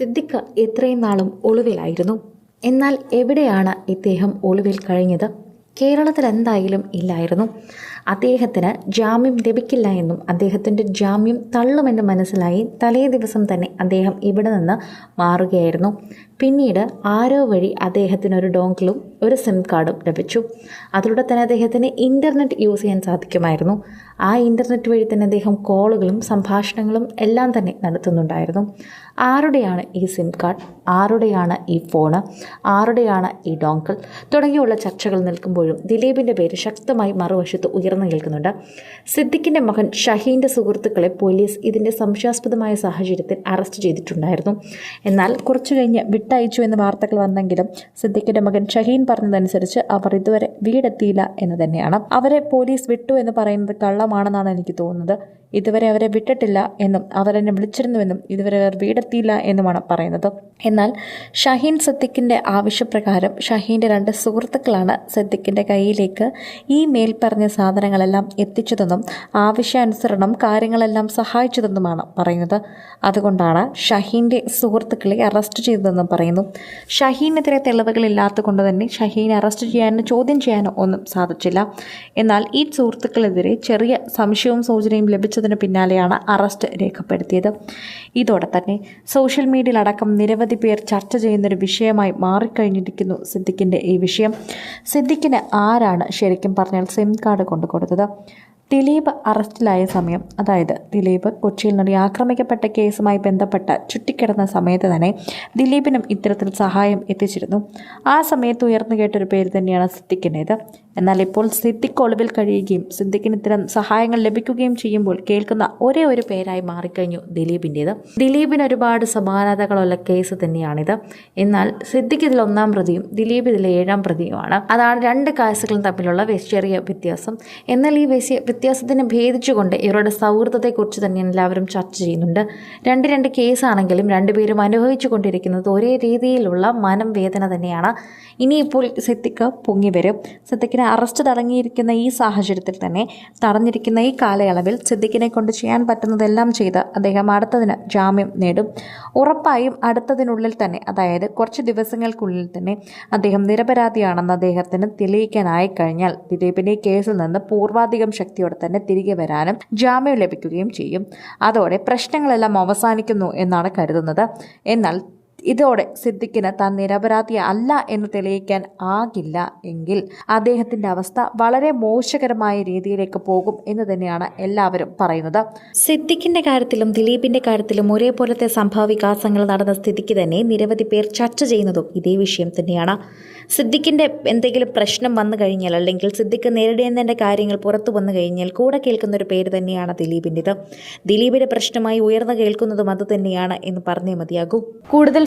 സിദ്ദിഖ് ഇത്രയും നാളും ഒളിവിലായിരുന്നു. എന്നാൽ എവിടെയാണ് ഇദ്ദേഹം ഒളിവിൽ കഴിഞ്ഞത്? കേരളത്തിൽ എന്തായാലും ഇല്ലായിരുന്നു. അദ്ദേഹത്തിന് ജാമ്യം ലഭിക്കില്ല എന്നും അദ്ദേഹത്തിന്റെ ജാമ്യം തള്ളുമെന്ന് മനസ്സിലായി തലേ ദിവസം തന്നെ അദ്ദേഹം ഇവിടെ നിന്ന് മാറുകയായിരുന്നു. പിന്നീട് ആരോ വഴി അദ്ദേഹത്തിനൊരു ഡോങ്കിളും ഒരു സിം കാർഡും ലഭിച്ചു. അതിലൂടെ തന്നെ അദ്ദേഹത്തിന് ഇന്റർനെറ്റ് യൂസ് ചെയ്യാൻ സാധിക്കുമായിരുന്നു. ആ ഇന്റർനെറ്റ് വഴി തന്നെ അദ്ദേഹം കോളുകളും സംഭാഷണങ്ങളും എല്ലാം തന്നെ നടത്തുന്നുണ്ടായിരുന്നു. ആരുടെയാണ് ഈ സിം കാർഡ് ആരുടെയാണ് ഈ ഫോണ് ആരുടെയാണ് ഈ ഡോങ്കിൾ തുടങ്ങിയുള്ള ചർച്ചകൾ നിൽക്കുമ്പോഴും ദിലീപിന്റെ പേര് ശക്തമായി മറുവശത്ത് ഉയർന്നു കേൾക്കുന്നുണ്ട് സിദ്ദിഖിന്റെ മകൻ ഷഹീന്റെ സുഹൃത്തുക്കളെ പോലീസ് ഇതിന്റെ സംശയാസ്പദമായ സാഹചര്യത്തിൽ അറസ്റ്റ് ചെയ്തിട്ടുണ്ടായിരുന്നു. എന്നാൽ കുറച്ചു കഴിഞ്ഞ് വിട്ടയച്ചു എന്ന വാർത്തകൾ വന്നെങ്കിലും സിദ്ദിഖിന്റെ മകൻ ഷഹീൻ പറഞ്ഞതനുസരിച്ച് അവർ ഇതുവരെ വീടെത്തിയില്ല എന്ന് തന്നെയാണ്. അവരെ പോലീസ് വിട്ടു എന്ന് പറയുന്നത് കള്ളമാണെന്നാണ് എനിക്ക് തോന്നുന്നത്. ഇതുവരെ അവരെ വിട്ടിട്ടില്ല എന്നും അവരെന്നെ വിളിച്ചിരുന്നുവെന്നും ഇതുവരെ അവർ വീടെത്തിയില്ല എന്നുമാണ് പറയുന്നത്. എന്നാൽ ഷഹീൻ സദ്ദിഖിന്റെ ആവശ്യപ്രകാരം ഷഹീന്റെ രണ്ട് സുഹൃത്തുക്കളാണ് സദ്ദിഖിന്റെ കയ്യിലേക്ക് ഈ മേൽപ്പറഞ്ഞ സാധനങ്ങളെല്ലാം എത്തിച്ചതെന്നും ആവശ്യാനുസരണം കാര്യങ്ങളെല്ലാം സഹായിച്ചതെന്നുമാണ് പറയുന്നത്. അതുകൊണ്ടാണ് ഷഹീന്റെ സുഹൃത്തുക്കളെ അറസ്റ്റ് ചെയ്തതെന്നും പറയുന്നു. ഷഹീനെതിരെ തെളിവുകളില്ലാത്ത കൊണ്ട് തന്നെ ഷഹീനെ അറസ്റ്റ് ചെയ്യാനോ ചോദ്യം ചെയ്യാനോ ഒന്നും സാധിച്ചില്ല. എന്നാൽ ഈ സുഹൃത്തുക്കളെതിരെ ചെറിയ സംശയവും സൂചനയും ലഭിച്ചതിന് പിന്നാലെയാണ് അറസ്റ്റ് രേഖപ്പെടുത്തിയത്. ഇതോടെ തന്നെ സോഷ്യൽ മീഡിയയിലടക്കം നിരവധി പേർ ചർച്ച ചെയ്യുന്നൊരു വിഷയമായി മാറിക്കഴിഞ്ഞിരിക്കുന്നു സിദ്ദിഖിന്റെ ഈ വിഷയം. സിദ്ദിഖിന് ആരാണ് ശരിക്കും പറഞ്ഞാൽ സിം കാർഡ് കൊണ്ടു കൊടുത്തത് ദിലീപ് അറസ്റ്റിലായ സമയം അതായത് ദിലീപ് കൊച്ചിയിൽ നടി ആക്രമിക്കപ്പെട്ട കേസുമായി ബന്ധപ്പെട്ട ചുറ്റിക്കിടന്ന സമയത്ത് തന്നെ ദിലീപിനും ഇത്തരത്തിൽ സഹായം എത്തിച്ചിരുന്നു. ആ സമയത്ത് ഉയർന്നു കേട്ടൊരു പേര് തന്നെയാണ് സിദ്ദിഖിന്റേത്. എന്നാൽ ഇപ്പോൾ സിദ്ദിഖ് ഒളിവിൽ കഴിയുകയും സിദ്ദിഖിന് ഇത്തരം സഹായങ്ങൾ ലഭിക്കുകയും ചെയ്യുമ്പോൾ കേൾക്കുന്ന ഒരേ ഒരു പേരായി മാറിക്കഴിഞ്ഞു ദിലീപിന്റേത്. ദിലീപിന് ഒരുപാട് സമാനതകളുള്ള കേസ് തന്നെയാണിത്. എന്നാൽ സിദ്ദിഖ് ഇതിൽ ഒന്നാം പ്രതിയും ദിലീപ് ഇതിലെ ഏഴാം പ്രതിയുമാണ്. അതാണ് രണ്ട് കേസുകളും തമ്മിലുള്ള ചെറിയ വ്യത്യാസം. എന്നാൽ ഈ വ്യത്യാസത്തിനെ ഭേദിച്ചുകൊണ്ട് ഇവരുടെ സൗഹൃദത്തെക്കുറിച്ച് തന്നെ എല്ലാവരും ചർച്ച ചെയ്യുന്നുണ്ട്. രണ്ട് രണ്ട് കേസാണെങ്കിലും രണ്ടുപേരും അനുഭവിച്ചു കൊണ്ടിരിക്കുന്നത് ഒരേ രീതിയിലുള്ള മനം വേദന തന്നെയാണ്. ഇനിയിപ്പോൾ സിദ്ദിഖ് പൊങ്ങി വരും. സിദ്ദിഖിനെ അറസ്റ്റ് തടങ്ങിയിരിക്കുന്ന ഈ സാഹചര്യത്തിൽ തന്നെ തടഞ്ഞിരിക്കുന്ന ഈ കാലയളവിൽ സിദ്ദിഖിനെ കൊണ്ട് ചെയ്യാൻ പറ്റുന്നതെല്ലാം ചെയ്ത് അദ്ദേഹം അടുത്തതിന് ജാമ്യം നേടും. ഉറപ്പായും അടുത്തതിനുള്ളിൽ തന്നെ അതായത് കുറച്ച് ദിവസങ്ങൾക്കുള്ളിൽ തന്നെ അദ്ദേഹം നിരപരാധിയാണെന്ന് അദ്ദേഹത്തിന് തെളിയിക്കാനായി കഴിഞ്ഞാൽ ദിലീപിനെ കേസിൽ നിന്ന് പൂർവാധികം ശക്തിയോടെ തന്നെ തിരികെ വരാനും ജാമ്യം ലഭിക്കുകയും ചെയ്യും. അതോടെ പ്രശ്നങ്ങളെല്ലാം അവസാനിക്കുന്നു എന്നാണ് കരുതുന്നത്. എന്നാൽ ഇതോടെ സിദ്ദിഖിന് താൻ നിരപരാധി അല്ല എന്ന് തെളിയിക്കാൻ ആകില്ല എങ്കിൽ അദ്ദേഹത്തിന്റെ അവസ്ഥ വളരെ മോശകരമായ രീതിയിലേക്ക് പോകും എന്ന് തന്നെയാണ് എല്ലാവരും പറയുന്നത്. സിദ്ദിഖിന്റെ കാര്യത്തിലും ദിലീപിന്റെ കാര്യത്തിലും ഒരേപോലത്തെ സംഭവ വികാസങ്ങൾ നടന്ന സ്ഥിതിക്ക് തന്നെ നിരവധി പേർ ചർച്ച ചെയ്യുന്നതും ഇതേ വിഷയം തന്നെയാണ്. സിദ്ദിഖിന്റെ എന്തെങ്കിലും പ്രശ്നം വന്നു കഴിഞ്ഞാൽ അല്ലെങ്കിൽ സിദ്ദിഖ് നേരിടേണ്ടതിന്റെ കാര്യങ്ങൾ പുറത്തു വന്നു കഴിഞ്ഞാൽ കൂടെ കേൾക്കുന്ന ഒരു പേര് തന്നെയാണ് ദിലീപിന്റെത് ദിലീപിന്റെ പ്രശ്നമായി ഉയർന്നു കേൾക്കുന്നതും അത് തന്നെയാണ് എന്ന് പറഞ്ഞേ മതിയാകൂ. കൂടുതൽ